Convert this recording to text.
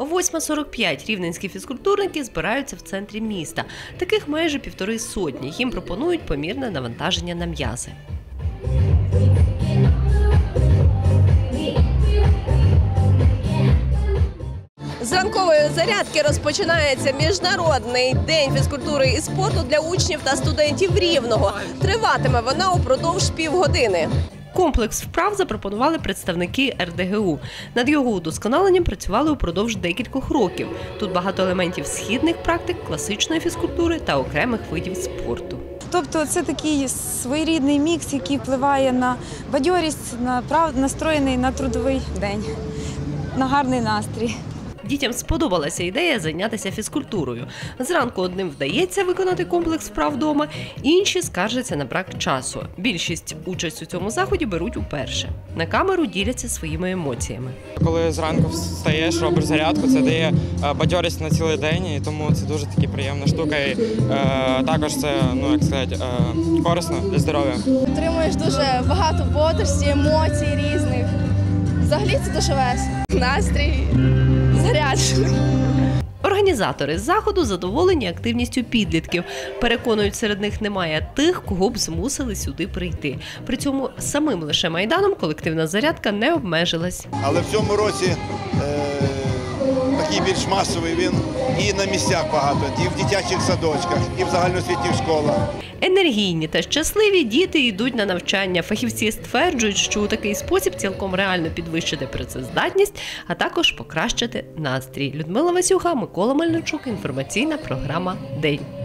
О 8.45 рівненські фізкультурники збираються в центрі міста. Таких майже півтори сотні. Їм пропонують помірне навантаження на м'язи. З ранкової зарядки розпочинається міжнародний день фізкультури і спорту для учнів та студентів рівного. Триватиме вона упродовж півгодини. Комплекс вправ запропонували представники РДГУ. Над його удосконаленням працювали упродовж декількох років. Тут багато елементів східних практик, класичної фізкультури та окремих видів спорту. Тобто це такий своєрідний мікс, який впливає на бадьорість, на прав... настроєний на трудовий день, на гарний настрій. Дітям сподобалася ідея зайнятися фізкультурою. Зранку одним вдається виконати комплекс вправ вдома, інші скаржаться на брак часу. Більшість участь у цьому заході беруть уперше. На камеру діляться своїми емоціями. Коли зранку встаєш, робиш зарядку, це дає е, бадьорість на цілий день, і тому це дуже таки приємна штука. І е, також це, ну як сказати, е, корисно для здоров'я. Отримуєш дуже багато бодрості, емоцій різних. Взагалі це дуже весело. Настрій заряджений. Організатори заходу задоволені активністю підлітків. Переконують, серед них немає тих, кого б змусили сюди прийти. При цьому самим лише майданом колективна зарядка не обмежилась. Але в цьому році більш масовий він і на місцях багато, і в дитячих садочках, і в загальноосвітніх школах. Енергійні та щасливі діти йдуть на навчання. Фахівці стверджують, що у такий спосіб цілком реально підвищити працездатність, а також покращити настрій. Людмила Васюха, Микола Мельничук. Інформаційна програма День.